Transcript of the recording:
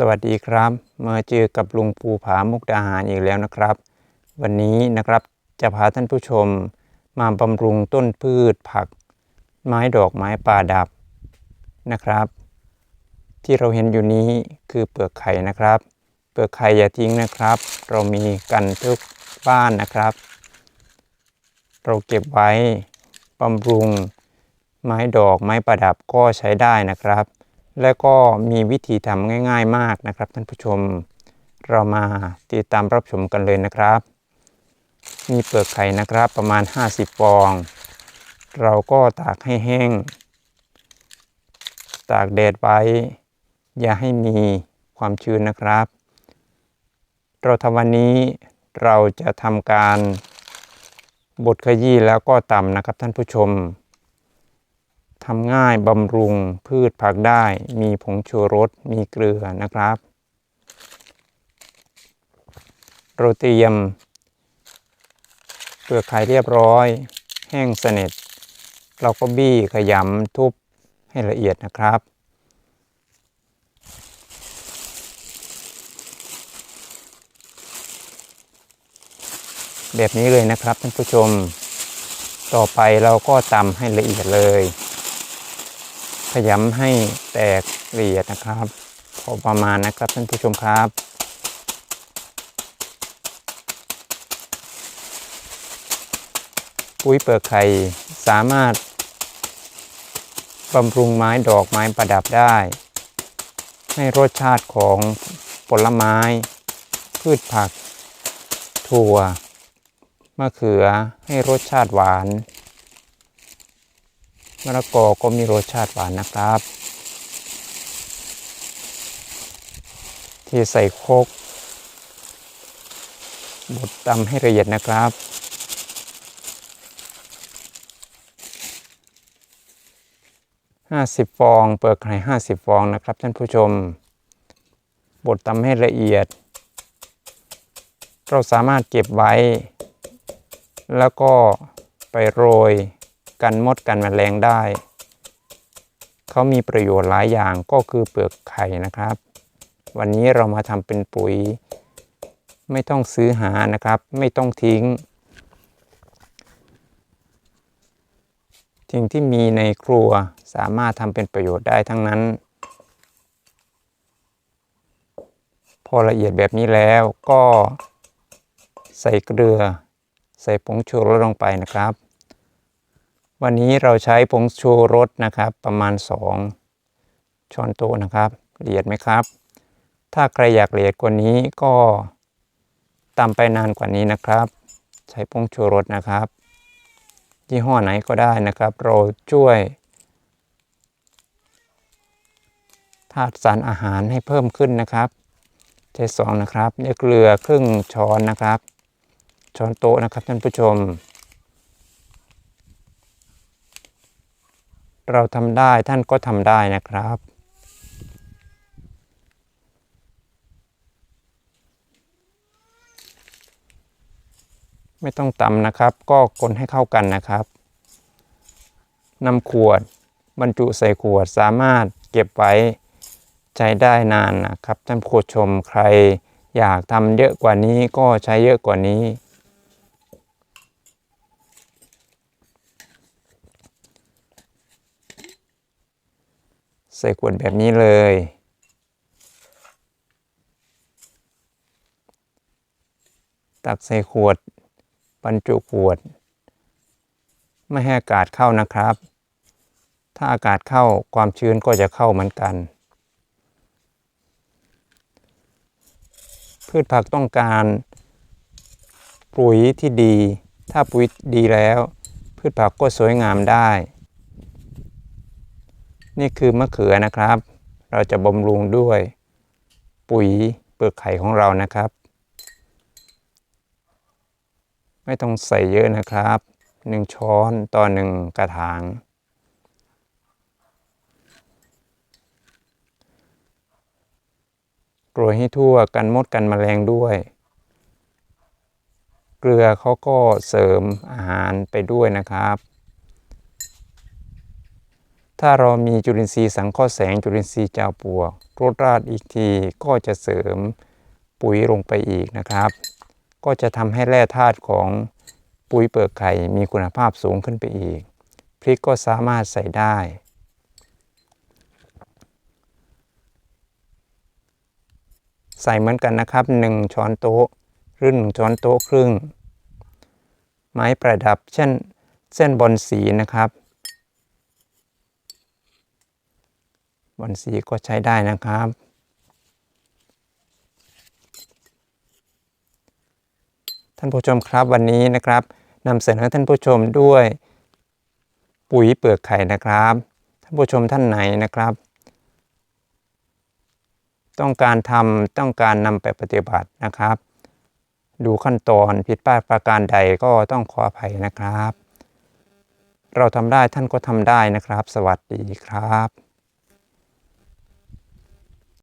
สวัสดีครับมาเจอกับลุงภูผามุกดาหารอีกแล้วนะครับ วันนี้นะครับจะพาท่านผู้ชมมาบำรุงต้นพืชผัก ไม้ดอกไม้ป่าดับนะครับ ที่เราเห็นอยู่นี้คือเปลือกไข่นะครับ เปลือกไข่อย่าทิ้งนะครับ เรามีกันทุกบ้านนะครับ เราเก็บไว้บำรุงไม้ดอกไม้ประดับก็ใช้ได้นะครับ และก็มีวิธีทำง่าย ๆ มากนะครับ ท่านผู้ชม เรามาติดตามรับชมกันเลยนะครับ มีเปลือกไข่นะครับประมาณ 50 ฟอง เราก็ตากให้แห้ง ตากแดดไว้ อย่าให้มีความชื้นนะครับ เราทำวันนี้เราจะทำการบดขยี้แล้วก็ตำนะครับท่านผู้ชม ทำง่ายบำรุงพืชผักได้ มีผงชูรส มีเกลือนะครับ เราเตรียมเปลือกไข่เรียบร้อย แห้งสนิท เราก็บี้ขยำทุบให้ละเอียดนะครับแบบนี้เลยนะครับท่านผู้ชม ต่อไปเราก็ตำให้ละเอียดเลย ยำให้แตกละเอียดนะครับ พอประมาณนะครับท่านผู้ชมครับปุ๋ยเปลือกไข่สามารถบำรุงไม้ดอกไม้ประดับได้ ให้รสชาติของผลไม้ พืชผัก ถั่ว มะเขือให้รสชาติหวาน มะละกอก็มีรสชาติหวานนะครับ ที่ใส่โคกบดตำให้ละเอียดนะครับห้าสิบฟอง เปลือกไข่ห้าสิบฟองนะครับท่านผู้ชม บดตำให้ละเอียด เราสามารถเก็บไว้ แล้วก็ไปโรย กันมดกันแมลงได้ เขามีประโยชน์หลายอย่างก็คือเปลือกไข่นะครับ วันนี้เรามาทำเป็นปุ๋ย ไม่ต้องซื้อหานะครับ ไม่ต้องทิ้งสิ่งที่มีในครัวสามารถทำเป็นประโยชน์ได้ทั้งนั้น พอละเอียดแบบนี้แล้วก็ใส่เกลือ ใส่ผงชูรสลงไปนะครับ วันนี้เราใช้ผงชูรสนะครับประมาณ 2 ช้อนโต๊ะนะครับละเอียดไหมครับ ถ้าใครอยากละเอียดกว่านี้ก็ตำไปนานกว่านี้นะครับ ใช้ผงชูรสนะครับยี่ห้อไหนก็ได้นะครับ เราช่วยธาตุสารอาหารให้เพิ่มขึ้นนะครับใช้สองนะครับเนี่ยเกลือครึ่งช้อนนะครับ ช้อนโต๊ะนะครับท่านผู้ชม เราทำได้ท่านก็ทำได้นะครับ ไม่ต้องตำนะครับ ก็คนให้เข้ากันนะครับนำขวด บรรจุใส่ขวดสามารถเก็บไว้ใช้ได้นานนะครับท่านผู้ชมใครอยากทำเยอะกว่านี้ก็ใช้เยอะกว่านี้ ใส่ขวดแบบนี้เลย ตักใส่ขวดบรรจุขวด ไม่ให้อากาศเข้านะครับ ถ้าอากาศเข้าความชื้นก็จะเข้าเหมือนกัน พืชผักต้องการปุ๋ยที่ดี ถ้าปุ๋ยดีแล้ว พืชผักก็สวยงามได้ นี่คือมะเขือนะครับ เราจะบำรุงด้วย ปุ๋ยเปลือกไข่ของเรานะครับ ไม่ต้องใส่เยอะนะครับหนึ่งช้อนต่อหนึ่งกระถาง โรยให้ทั่วกันมดกันแมลงด้วย เกลือเขาก็เสริมอาหารไปด้วยนะครับ ถ้าเรามีจุลินทรีย์สังเคราะห์แสงจุลินทรีย์เจาปลวกรดราดอีกทีก็จะเสริมปุ๋ยลงไปอีกนะครับ ก็จะทำให้แร่ธาตุของปุ๋ยเปลือกไข่มีคุณภาพสูงขึ้นไปอีก พริกก็สามารถใส่ได้ ใส่เหมือนกันนะครับ 1 ช้อนโต๊ะหรือ1ช้อนโต๊ะครึ่ง ไม้ประดับเช่นเส้นบอลสีนะครับ บอลสีก็ใช้ได้นะครับ ท่านผู้ชมครับวันนี้นะครับนำเสนอท่านผู้ชมด้วย ปุ๋ยเปลือกไข่นะครับ ท่านผู้ชมท่านไหนนะครับ ต้องการทำต้องการนำไปปฏิบัตินะครับ ดูขั้นตอนผิดพลาดประการใดก็ต้องขออภัยนะครับ เราทำได้ท่านก็ทำได้นะครับ สวัสดีครับ